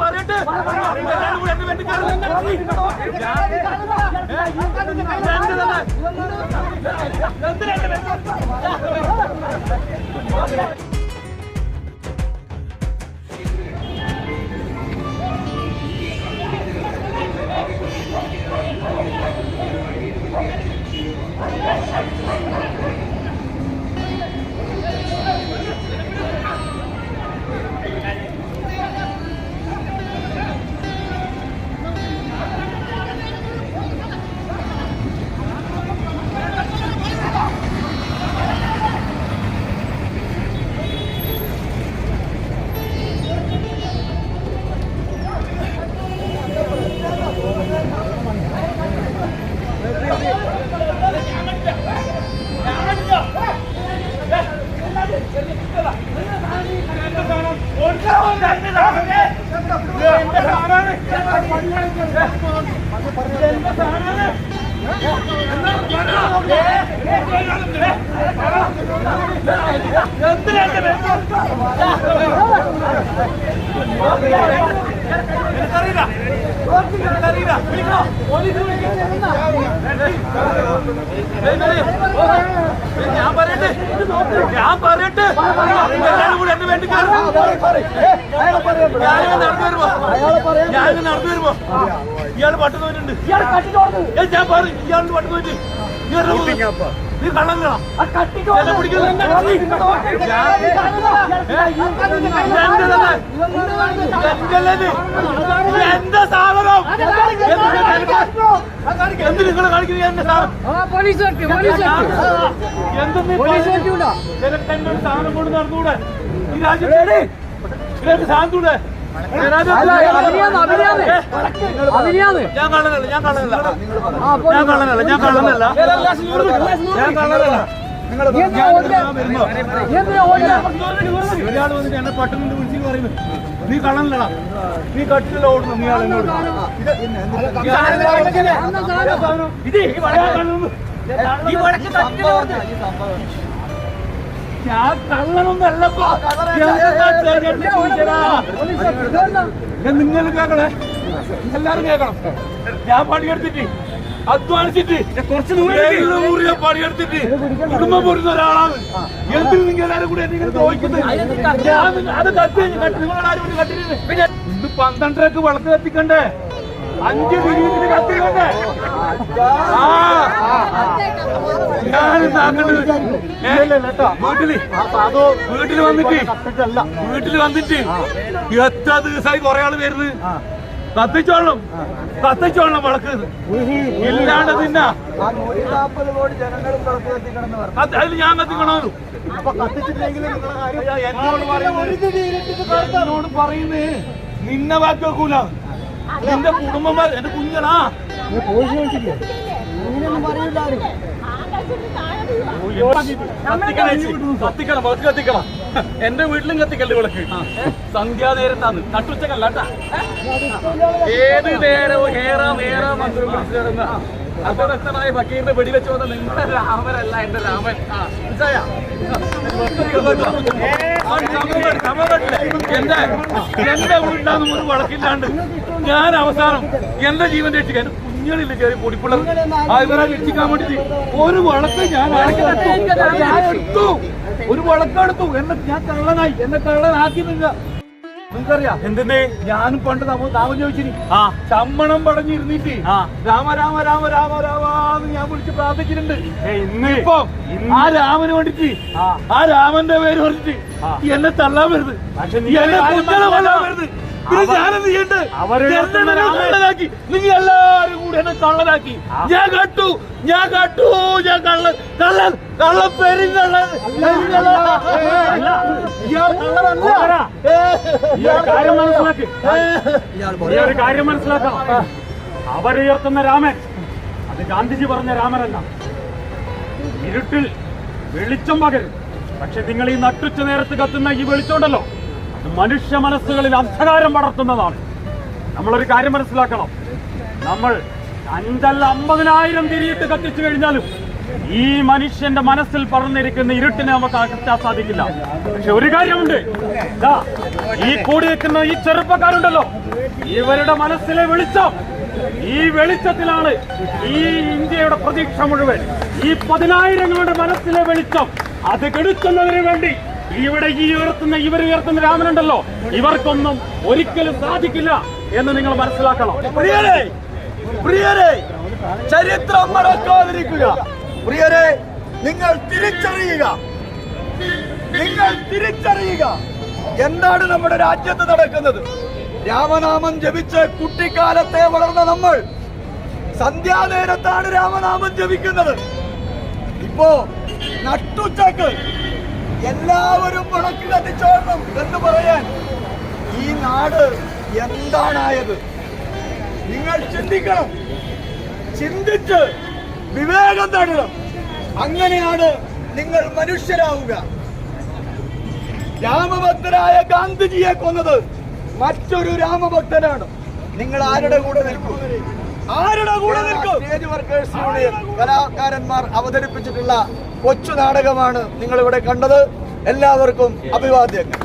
പറയട്ടെ ഞാൻ പറയട്ടെ? ഞാൻ പറയട്ടെ. എല്ലാവരും കൂടെ എന്റെ വേണ്ടി ഞാനിങ്ങനെ നടന്നു വരുമ്പോ ഞാനിങ്ങനെ നടന്നു വരുമ്പോ ഇയാൾ പട്ടു പോയിട്ടുണ്ട്. ഞാൻ പറയും ഇയാളുടെ പട്ടു തോന്നി നീ കള്ളങ്ങളാ. പിടിക്കുന്നത് എന്റെ സാധനം. എന്ത് നിങ്ങൾ കാണിക്കുന്നത് എന്റെ സാധനം. സാധനം കൊണ്ട് നടന്നുകൂടെ? ഈ രാജ്യത്ത് നിനക്ക് സാധനത്തൂടെ ഞാൻ കള്ളനല്ല ഞാൻ കള്ളനല്ല ആ ഞാൻ കള്ളനല്ല ഞാൻ കള്ളനല്ല ഞാൻ ഓടില്ല? ഒരാൾ വന്നിട്ട് എന്നെ പട്ടുകൊണ്ട് വിളിച്ചു പറയുന്നു നീ കള്ളനല്ലടാ നീ കട്ടിലല്ല ഓടുന്നു നീ ആളെന്നോട്. ഇത് ഈ വടയാ കള്ളനെന്ന്. ഈ വടക്ക് ഓടുന്നു. ഞാൻ കള്ളനൊന്നല്ലപ്പോ? നിങ്ങൾ കേക്കണേ എല്ലാരും കേക്കണം ഞാൻ പണിയെടുത്തിട്ട് അധ്വാനിച്ചിട്ട് കുറച്ച് ദൂരം പണിയെടുത്തിട്ട് കുടുംബം പൊരുന്ന ഒരാളാണ്. എന്തിന് നിങ്ങൾ എല്ലാരും കൂടെ എന്നെ ഇങ്ങനെ ഞാൻ അത് കത്തി നിങ്ങളെല്ലാരും കത്തിരുന്നു പിന്നെ ഇത് പന്ത്രണ്ടരക്ക് വിളക്ക് കത്തിക്കണ്ടേ അഞ്ച് മിനിറ്റിന് കത്തിക്കൊണ്ട്? വീട്ടിൽ അതോ വീട്ടിൽ. വന്നിട്ട്. വീട്ടിൽ വന്നിട്ട്. എത്ര ദിവസമായി കൊറേ ആൾ വരുന്നത് കത്തിച്ചോളണം. കത്തിച്ചോളണം വിളക്ക് ഇല്ലാണ്ട് തിന്നാ. അതിൽ ഞാൻ കത്തിക്കണോ? എന്നോട് പറയുന്നത്. നിന്നെ ബാക്കി വെക്കൂല. നിന്റെ കുടുംബം എന്റെ കുഞ്ഞടാ കത്തിക്കണം കത്തിക്കണം വിളക്ക് കത്തിക്കണം. എന്റെ വീട്ടിലും കത്തിക്കല്ലേ വിളക്ക് സന്ധ്യാനേരത്താണ്. നട്ടുച്ചക്കല്ല ഏത് നേരവും ഏറാം ഏറാം മന്ത്രം വിളിച്ചു കിടന്ന അർദ്ധനഷ്ടനായ ഫക്കീറിന്റെ വെടിവെച്ച് വന്ന നിങ്ങളുടെ രാമനല്ല എന്റെ രാമൻ. ആ, ആ, എന്റെ എന്റെ വീട്ടിലാന്ന് ഒരു ഞാൻ അവസാനം എന്റെ ജീവൻ രക്ഷിക്കാൻ കുഞ്ഞുങ്ങളില്ല ചെറിയ പൊടിപ്പുള്ളത്. അവരെ രക്ഷിക്കാൻ വേണ്ടി ഒരു വളക്ക് ഞാൻ എടുത്തു? ഒരു വളക്കെടുത്തു എന്നെ ഞാൻ കള്ളനായി. എന്നെ കള്ളനാക്കി നിങ്ങ നിങ്ങൾക്കറിയാം? എന്തിന്റെ ഞാനും പണ്ട് താമം ചോദിച്ചിനി. ആ. ചമ്മണം പടഞ്ഞിരുന്നിട്ട് രാമ രാമ രാമ രാമ രാമ എന്ന് ഞാൻ വിളിച്ച് പ്രാർത്ഥിച്ചിട്ടുണ്ട്. ഇപ്പം ആ രാമന് വേണ്ടിട്ട് ആ. രാമന്റെ പേര് പറഞ്ഞിട്ട് എന്നെ തള്ളാൻ വരുത്. എന്നെ കൊല്ലാൻ വരുത്. കള്ളനാക്കി. നിങ്ങൾ എല്ലാരും കൂടി എന്നെ കള്ളനാക്കി. ഞാൻ ഞാൻ ഞാൻ കള്ളൻ. കള്ളൻ. കള്ള പെരുങ്കള്ളൻ ഇയാൾ കള്ളനല്ല. ഇയാൾ കാര്യം മനസ്സിലാക്കി. അവരുയർത്തുന്ന രാമൻ. അത് ഗാന്ധിജി പറഞ്ഞ രാമനല്ല. ഇരുട്ടിൽ വെളിച്ചം പകരും. പക്ഷെ നിങ്ങൾ ഈ നട്ടുച്ച നേരത്ത് കത്തുന്ന ഈ വെളിച്ചമുണ്ടല്ലോ മനുഷ്യ മനസ്സുകളിൽ അന്ധകാരം പടർത്തുന്നതാണ് നമ്മളൊരു കാര്യം മനസ്സിലാക്കണം. നമ്മൾ അഞ്ചല്ല അമ്പതിനായിരം തിരിയിട്ട് കത്തിച്ചു കഴിഞ്ഞാലും ഈ മനുഷ്യന്റെ മനസ്സിൽ പറഞ്ഞിരിക്കുന്ന ഇരുട്ടിനെ നമുക്ക് അകറ്റാൻ സാധിക്കില്ല. പക്ഷെ ഒരു കാര്യമുണ്ട്. ഈ കൂടി നിൽക്കുന്ന ഈ ചെറുപ്പക്കാരുണ്ടല്ലോ. ഇവരുടെ മനസ്സിലെ വെളിച്ചം. ഈ വെളിച്ചത്തിലാണ് ഈ ഇന്ത്യയുടെ പ്രതീക്ഷ മുഴുവൻ. ഈ പതിനായിരങ്ങളുടെ മനസ്സിലെ വെളിച്ചം അത് കെടുത്തുന്നതിന് വേണ്ടി ഇവിടെ ഈ ഉയർത്തുന്ന ഇവർ ഉയർത്തുന്ന രാമനുണ്ടല്ലോ. ഇവർക്കൊന്നും ഒരിക്കലും സാധിക്കില്ല എന്ന് നിങ്ങൾ മനസ്സിലാക്കണം. പ്രിയരെ പ്രിയരെ ചരിത്രം മറക്കാതിരിക്കുക. പ്രിയരെ നിങ്ങൾ തിരിച്ചറിയുക. നിങ്ങൾ തിരിച്ചറിയുക. എന്താണ് നമ്മുടെ രാജ്യത്ത് നടക്കുന്നത്? രാമനാമം ജപിച്ച് കുട്ടിക്കാലത്തെ വളർന്ന നമ്മൾ സന്ധ്യാനേരത്താണ് രാമനാമം ജപിക്കുന്നത്. ഇപ്പോ നട്ടുച്ചക്ക് എല്ലാവരും വിളക്ക് കത്തിച്ചോളണം എന്ന് പറയാൻ ഈ നാട് എന്താണായത്? നിങ്ങൾ ചിന്തിക്കണം. ചിന്തിച്ച് വിവേകം തേടണം. അങ്ങനെയാണ് നിങ്ങൾ മനുഷ്യരാവുക. രാമഭക്തരായ ഗാന്ധിജിയെ കൊന്നത് മറ്റൊരു രാമഭക്തനാണ്. നിങ്ങൾ ആരുടെ കൂടെ നിൽക്കും? സ്റ്റേജ് വർക്കേഴ്സ് യൂണിയൻ കലാകാരന്മാർ അവതരിപ്പിച്ചിട്ടുള്ള കൊച്ചു നാടകമാണ് നിങ്ങൾ ഇവിടെ കണ്ടത്. എല്ലാവർക്കും അഭിവാദ്യങ്ങൾ.